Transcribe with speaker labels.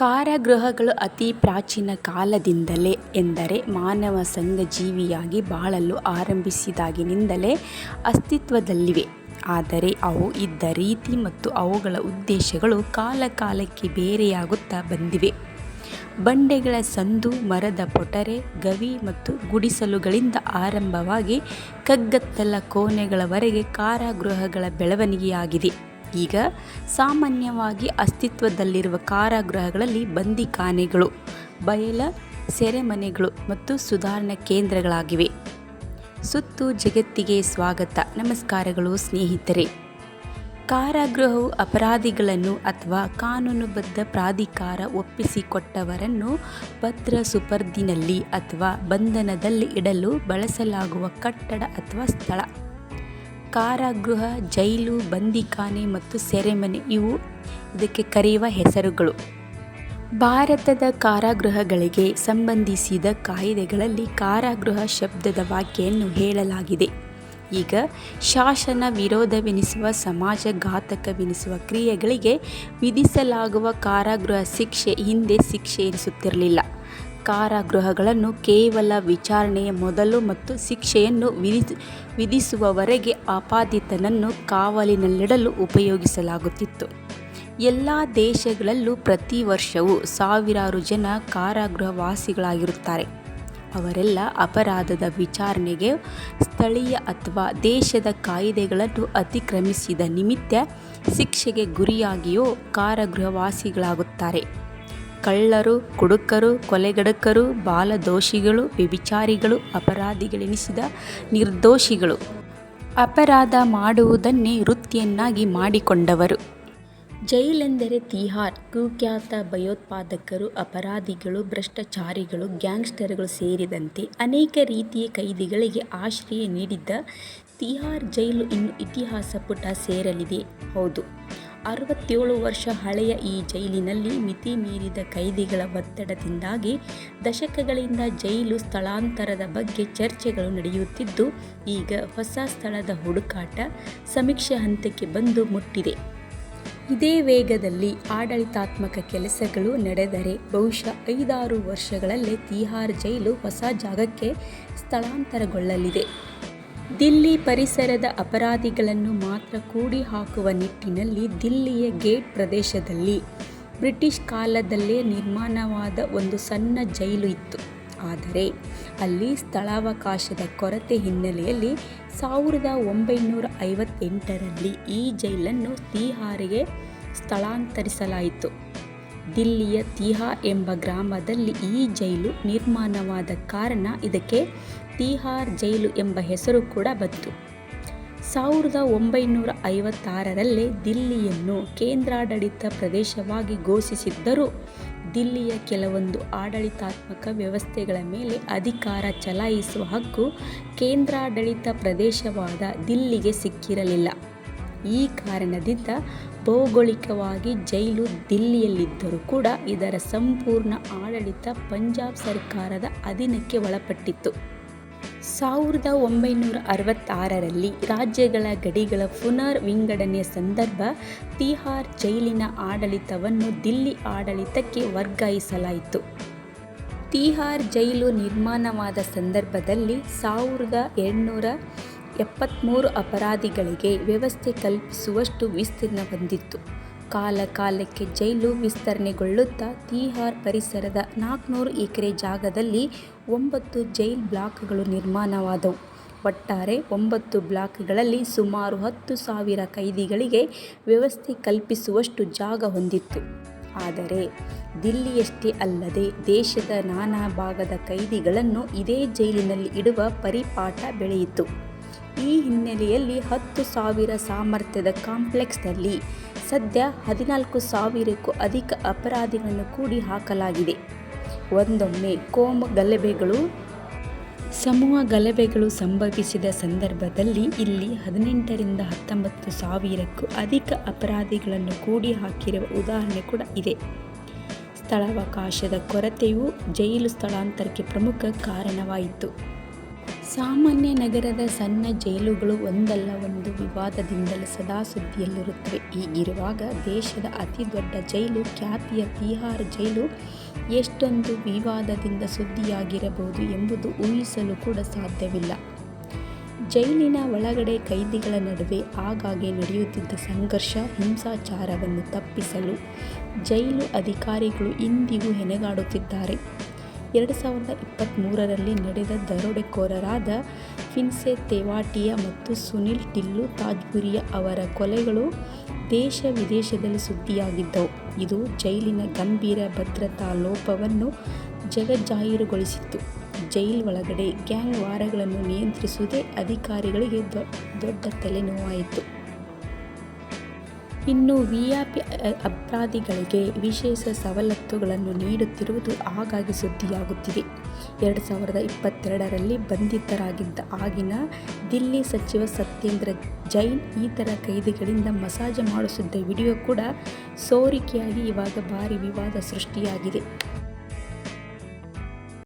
Speaker 1: ಕಾರಾಗೃಹಗಳು ಅತಿ ಪ್ರಾಚೀನ ಕಾಲದಿಂದಲೇ ಎಂದರೆ ಮಾನವ ಸಂಘ ಜೀವಿಯಾಗಿ ಬಾಳಲು ಆರಂಭಿಸಿದಾಗಿನಿಂದಲೇ ಅಸ್ತಿತ್ವದಲ್ಲಿವೆ. ಆದರೆ ಅವು ಇದ್ದ ರೀತಿ ಮತ್ತು ಅವುಗಳ ಉದ್ದೇಶಗಳು ಕಾಲಕಾಲಕ್ಕೆ ಬೇರೆಯಾಗುತ್ತಾ ಬಂದಿವೆ. ಬಂಡೆಗಳ ಸಂದು, ಮರದ ಪೊಟರೆ, ಗವಿ ಮತ್ತು ಗುಡಿಸಲುಗಳಿಂದ ಆರಂಭವಾಗಿ ಕಗ್ಗತ್ತಲ ಕೋಣೆಗಳವರೆಗೆ ಕಾರಾಗೃಹಗಳ ಬೆಳವಣಿಗೆಯಾಗಿದೆ. ಈಗ ಸಾಮಾನ್ಯವಾಗಿ ಅಸ್ತಿತ್ವದಲ್ಲಿರುವ ಕಾರಾಗೃಹಗಳಲ್ಲಿ ಬಂದಿಖಾನೆಗಳು, ಬಯಲ ಸೆರೆಮನೆಗಳು ಮತ್ತು ಸುಧಾರಣಾ ಕೇಂದ್ರಗಳಾಗಿವೆ. ಸುತ್ತು ಜಗತ್ತಿಗೆ ಸ್ವಾಗತ ನಮಸ್ಕಾರಗಳು ಸ್ನೇಹಿತರೆ. ಕಾರಾಗೃಹವು ಅಪರಾಧಿಗಳನ್ನು ಅಥವಾ ಕಾನೂನುಬದ್ಧ ಪ್ರಾಧಿಕಾರ ಒಪ್ಪಿಸಿಕೊಟ್ಟವರನ್ನು ಪತ್ರ ಸುಪರ್ದಿನಲ್ಲಿ ಅಥವಾ ಬಂಧನದಲ್ಲಿ ಇಡಲು ಬಳಸಲಾಗುವ ಕಟ್ಟಡ ಅಥವಾ ಸ್ಥಳ. ಕಾರಾಗೃಹ, ಜೈಲು, ಬಂದಿಖಾನೆ ಮತ್ತು ಸೆರೆಮನೆ ಇವು ಇದಕ್ಕೆ ಕರೆಯುವ ಹೆಸರುಗಳು. ಭಾರತದ ಕಾರಾಗೃಹಗಳಿಗೆ ಸಂಬಂಧಿಸಿದ ಕಾಯಿದೆಗಳಲ್ಲಿ ಕಾರಾಗೃಹ ಶಬ್ದದ ವಾಕ್ಯವನ್ನು ಹೇಳಲಾಗಿದೆ. ಈಗ ಶಾಸನ ವಿರೋಧವೆನಿಸುವ ಸಮಾಜಘಾತಕವೆನಿಸುವ ಕ್ರಿಯೆಗಳಿಗೆ ವಿಧಿಸಲಾಗುವ ಕಾರಾಗೃಹ ಶಿಕ್ಷೆ ಹಿಂದೆ ಶಿಕ್ಷೆ ಎನಿಸುತ್ತಿರಲಿಲ್ಲ. ಕಾರಾಗೃಹಗಳನ್ನು ಕೇವಲ ವಿಚಾರಣೆಯ ಮೊದಲು ಮತ್ತು ಶಿಕ್ಷೆಯನ್ನು ವಿಧಿಸುವವರೆಗೆ ಆಪಾದಿತನನ್ನು ಕಾವಲಿನಲ್ಲಿಡಲು ಉಪಯೋಗಿಸಲಾಗುತ್ತಿತ್ತು. ಎಲ್ಲ ದೇಶಗಳಲ್ಲೂ ಪ್ರತಿ ವರ್ಷವೂ ಸಾವಿರಾರು ಜನ ಕಾರಾಗೃಹವಾಸಿಗಳಾಗಿರುತ್ತಾರೆ. ಅವರೆಲ್ಲ ಅಪರಾಧದ ವಿಚಾರಣೆಗೆ ಸ್ಥಳೀಯ ಅಥವಾ ದೇಶದ ಕಾಯಿದೆಗಳನ್ನು ಅತಿಕ್ರಮಿಸಿದ ನಿಮಿತ್ತ ಶಿಕ್ಷೆಗೆ ಗುರಿಯಾಗಿಯೋ ಕಾರಾಗೃಹವಾಸಿಗಳಾಗುತ್ತಾರೆ. ಕಳ್ಳರು, ಕುಡುಕರು, ಕೊಲೆಗಡಕರು ಬಾಲದೋಷಿಗಳು, ವ್ಯಭಿಚಾರಿಗಳು, ಅಪರಾಧಿಗಳೆನಿಸಿದ ನಿರ್ದೋಷಿಗಳು. ಅಪರಾಧ ಮಾಡುವುದನ್ನೇ ವೃತ್ತಿಯನ್ನಾಗಿ ಮಾಡಿಕೊಂಡವರು. ಜೈಲೆಂದರೆ ತಿಹಾರ್. ಕುಖ್ಯಾತ ಭಯೋತ್ಪಾದಕರು, ಅಪರಾಧಿಗಳು, ಭ್ರಷ್ಟಾಚಾರಿಗಳು, ಗ್ಯಾಂಗ್ಸ್ಟರ್ಗಳು ಸೇರಿದಂತೆ ಅನೇಕ ರೀತಿಯ ಕೈದಿಗಳಿಗೆ ಆಶ್ರಯ ನೀಡಿದ್ದ ತಿಹಾರ್ ಜೈಲು ಇನ್ನು ಇತಿಹಾಸ ಪುಟ ಸೇರಲಿದೆ. ಹೌದು, ಅರವತ್ತೇಳು ವರ್ಷ ಹಳೆಯ ಈ ಜೈಲಿನಲ್ಲಿ ಮಿತಿ ಮೀರಿದ ಕೈದಿಗಳ ಒತ್ತಡದಿಂದಾಗಿ ದಶಕಗಳಿಂದ ಜೈಲು ಸ್ಥಳಾಂತರದ ಬಗ್ಗೆ ಚರ್ಚೆಗಳು ನಡೆಯುತ್ತಿದ್ದು, ಈಗ ಹೊಸ ಸ್ಥಳದ ಹುಡುಕಾಟ ಸಮೀಕ್ಷೆ ಹಂತಕ್ಕೆ ಬಂದು ಮುಟ್ಟಿದೆ. ಇದೇ ವೇಗದಲ್ಲಿ ಆಡಳಿತಾತ್ಮಕ ಕೆಲಸಗಳು ನಡೆದರೆ ಬಹುಶಃ ಐದಾರು ವರ್ಷಗಳಲ್ಲೇ ತಿಹಾರ್ ಜೈಲು ಹೊಸ ಜಾಗಕ್ಕೆ ಸ್ಥಳಾಂತರಗೊಳ್ಳಲಿದೆ. ದಿಲ್ಲಿ ಪರಿಸರದ ಅಪರಾಧಿಗಳನ್ನು ಮಾತ್ರ ಕೂಡಿ ಹಾಕುವ ನಿಟ್ಟಿನಲ್ಲಿ ದಿಲ್ಲಿಯ ಗೇಟ್ ಪ್ರದೇಶದಲ್ಲಿ ಬ್ರಿಟಿಷ್ ಕಾಲದಲ್ಲೇ ನಿರ್ಮಾಣವಾದ ಒಂದು ಸಣ್ಣ ಜೈಲು ಇತ್ತು. ಆದರೆ ಅಲ್ಲಿ ಸ್ಥಳಾವಕಾಶದ ಕೊರತೆ ಹಿನ್ನೆಲೆಯಲ್ಲಿ ಸಾವಿರದ ಒಂಬೈನೂರ ಐವತ್ತೆಂಟರಲ್ಲಿ ಈ ಜೈಲನ್ನು ತಿಹಾರಿಗೆ ಸ್ಥಳಾಂತರಿಸಲಾಯಿತು. ದಿಲ್ಲಿಯ ತಿಹಾ ಎಂಬ ಗ್ರಾಮದಲ್ಲಿ ಈ ಜೈಲು ನಿರ್ಮಾಣವಾದ ಕಾರಣ ಇದಕ್ಕೆ ತಿಹಾರ್ ಜೈಲು ಎಂಬ ಹೆಸರು ಕೂಡ ಬಂತು. ಸಾವಿರದ ಒಂಬೈನೂರ ಐವತ್ತಾರರಲ್ಲೇ ದಿಲ್ಲಿಯನ್ನು ಕೇಂದ್ರಾಡಳಿತ ಪ್ರದೇಶವಾಗಿ ಘೋಷಿಸಿದ್ದರೂ ದಿಲ್ಲಿಯ ಕೆಲವೊಂದು ಆಡಳಿತಾತ್ಮಕ ವ್ಯವಸ್ಥೆಗಳ ಮೇಲೆ ಅಧಿಕಾರ ಚಲಾಯಿಸುವ ಹಕ್ಕು ಕೇಂದ್ರಾಡಳಿತ ಪ್ರದೇಶವಾದ ದಿಲ್ಲಿಗೆ ಸಿಕ್ಕಿರಲಿಲ್ಲ. ಈ ಕಾರಣದಿಂದ ಭೌಗೋಳಿಕವಾಗಿ ಜೈಲು ದಿಲ್ಲಿಯಲ್ಲಿದ್ದರೂ ಕೂಡ ಇದರ ಸಂಪೂರ್ಣ ಆಡಳಿತ ಪಂಜಾಬ್ ಸರ್ಕಾರದ ಅಧೀನಕ್ಕೆ ಒಳಪಟ್ಟಿತ್ತು. ಸಾವಿರದ ಒಂಬೈನೂರ ಅರವತ್ತಾರರಲ್ಲಿ ರಾಜ್ಯಗಳ ಗಡಿಗಳ ಪುನರ್ ವಿಂಗಡಣೆಯ ಸಂದರ್ಭ ತಿಹಾರ್ ಜೈಲಿನ ಆಡಳಿತವನ್ನು ದಿಲ್ಲಿ ಆಡಳಿತಕ್ಕೆ ವರ್ಗಾಯಿಸಲಾಯಿತು. ತಿಹಾರ್ ಜೈಲು ನಿರ್ಮಾಣವಾದ ಸಂದರ್ಭದಲ್ಲಿ ಸಾವಿರದ ಎಂಟುನೂರ ಎಪ್ಪತ್ತ್ಮೂರು ಅಪರಾಧಿಗಳಿಗೆ ವ್ಯವಸ್ಥೆ ಕಲ್ಪಿಸುವಷ್ಟು ವಿಸ್ತೀರ್ಣ ಹೊಂದಿತ್ತು. ಕಾಲಕಾಲಕ್ಕೆ ಜೈಲು ವಿಸ್ತರಣೆಗೊಳ್ಳುತ್ತಾ ತಿಹಾರ್ ಪರಿಸರದ ನಾಲ್ಕುನೂರು ಎಕರೆ ಜಾಗದಲ್ಲಿ ಒಂಬತ್ತು ಜೈಲ್ ಬ್ಲಾಕ್ಗಳು ನಿರ್ಮಾಣವಾದವು. ಒಟ್ಟಾರೆ ಒಂಬತ್ತು ಬ್ಲಾಕ್ಗಳಲ್ಲಿ ಸುಮಾರು ಹತ್ತು ಸಾವಿರ ಕೈದಿಗಳಿಗೆ ವ್ಯವಸ್ಥೆ ಕಲ್ಪಿಸುವಷ್ಟು ಜಾಗ ಹೊಂದಿತ್ತು. ಆದರೆ ದಿಲ್ಲಿಯಷ್ಟೇ ಅಲ್ಲದೆ ದೇಶದ ನಾನಾ ಭಾಗದ ಕೈದಿಗಳನ್ನು ಇದೇ ಜೈಲಿನಲ್ಲಿ ಇಡುವ ಪರಿಪಾಠ ಬೆಳೆಯಿತು. ಈ ಹಿನ್ನೆಲೆಯಲ್ಲಿ ಹತ್ತು ಸಾವಿರ ಸಾಮರ್ಥ್ಯದ ಕಾಂಪ್ಲೆಕ್ಸ್ನಲ್ಲಿ ಸದ್ಯ ಹದಿನಾಲ್ಕು ಸಾವಿರಕ್ಕೂ ಅಧಿಕ ಅಪರಾಧಿಗಳನ್ನು ಕೂಡಿ ಹಾಕಲಾಗಿದೆ. ಒಂದೊಮ್ಮೆ ಕೋಮ ಗಲಭೆಗಳು, ಸಮೂಹ ಗಲಭೆಗಳು ಸಂಭವಿಸಿದ ಸಂದರ್ಭದಲ್ಲಿ ಇಲ್ಲಿ ಹದಿನೆಂಟರಿಂದ ಹತ್ತೊಂಬತ್ತು ಸಾವಿರಕ್ಕೂ ಅಧಿಕ ಅಪರಾಧಿಗಳನ್ನು ಕೂಡಿ ಹಾಕಿರುವ ಉದಾಹರಣೆ ಕೂಡ ಇದೆ. ಸ್ಥಳಾವಕಾಶದ ಕೊರತೆಯು ಜೈಲು ಸ್ಥಳಾಂತರಕ್ಕೆ ಪ್ರಮುಖ ಕಾರಣವಾಯಿತು. ಸಾಮಾನ್ಯ ನಗರದ ಸಣ್ಣ ಜೈಲುಗಳು ಒಂದಲ್ಲ ಒಂದು ವಿವಾದದಿಂದಲೇ ಸದಾ ಸುದ್ದಿಯಲ್ಲಿರುತ್ತವೆ. ಹೀಗಿರುವಾಗ ದೇಶದ ಅತಿ ದೊಡ್ಡ ಜೈಲು ಖ್ಯಾತಿಯ ತಿಹಾರ್ ಜೈಲು ಎಷ್ಟೊಂದು ವಿವಾದದಿಂದ ಸುದ್ದಿಯಾಗಿರಬಹುದು ಎಂಬುದು ಊಹಿಸಲು ಕೂಡ ಸಾಧ್ಯವಿಲ್ಲ. ಜೈಲಿನ ಒಳಗಡೆ ಕೈದಿಗಳ ನಡುವೆ ಆಗಾಗ್ಗೆ ನಡೆಯುತ್ತಿದ್ದ ಸಂಘರ್ಷ, ಹಿಂಸಾಚಾರವನ್ನು ತಪ್ಪಿಸಲು ಜೈಲು ಅಧಿಕಾರಿಗಳು ಇಂದಿಗೂ ಹೆಣಗಾಡುತ್ತಿದ್ದಾರೆ. ಎರಡು ಸಾವಿರದ ಇಪ್ಪತ್ತ್ಮೂರರಲ್ಲಿ ನಡೆದ ದರೋಡೆಕೋರರಾದ ಫಿನ್ಸೆ ತೆವಾಟಿಯಾ ಮತ್ತು ಸುನಿಲ್ ಟಿಲ್ಲು ತಾಜ್ಪುರಿಯಾ ಅವರ ಕೊಲೆಗಳು ದೇಶ-ವಿದೇಶದಲ್ಲಿ ಸುದ್ದಿಯಾಗಿದ್ದವು. ಇದು ಜೈಲಿನ ಗಂಭೀರ ಭದ್ರತಾ ಲೋಪವನ್ನು ಜಗಜ್ಜಾಹೀರುಗೊಳಿಸಿತ್ತು. ಜೈಲ್ ಒಳಗಡೆ ಗ್ಯಾಂಗ್ ವಾರಗಳನ್ನು ನಿಯಂತ್ರಿಸುವುದೇ ಅಧಿಕಾರಿಗಳಿಗೆ ದೊಡ್ಡ ತಲೆನೋವಾಯಿತು. ಇನ್ನು ವಿಐಪಿ ಅಪರಾಧಿಗಳಿಗೆ ವಿಶೇಷ ಸವಲತ್ತುಗಳನ್ನು ನೀಡುತ್ತಿರುವುದು ಆಗಾಗ್ಗೆ ಸುದ್ದಿಯಾಗುತ್ತಿದೆ. ಎರಡು ಸಾವಿರದ ಇಪ್ಪತ್ತೆರಡರಲ್ಲಿ ಬಂಧಿತರಾಗಿದ್ದ ಆಗಿನ ದಿಲ್ಲಿ ಸಚಿವ ಸತ್ಯೇಂದ್ರ ಜೈನ್ ಈ ಥರ ಕೈದಿಗಳಿಂದ ಮಸಾಜ್ ಮಾಡಿಸುತ್ತಿದ್ದ ವಿಡಿಯೋ ಕೂಡ ಸೋರಿಕೆಯಾಗಿ ಇವಾಗ ಭಾರಿ ವಿವಾದ ಸೃಷ್ಟಿಯಾಗಿದೆ.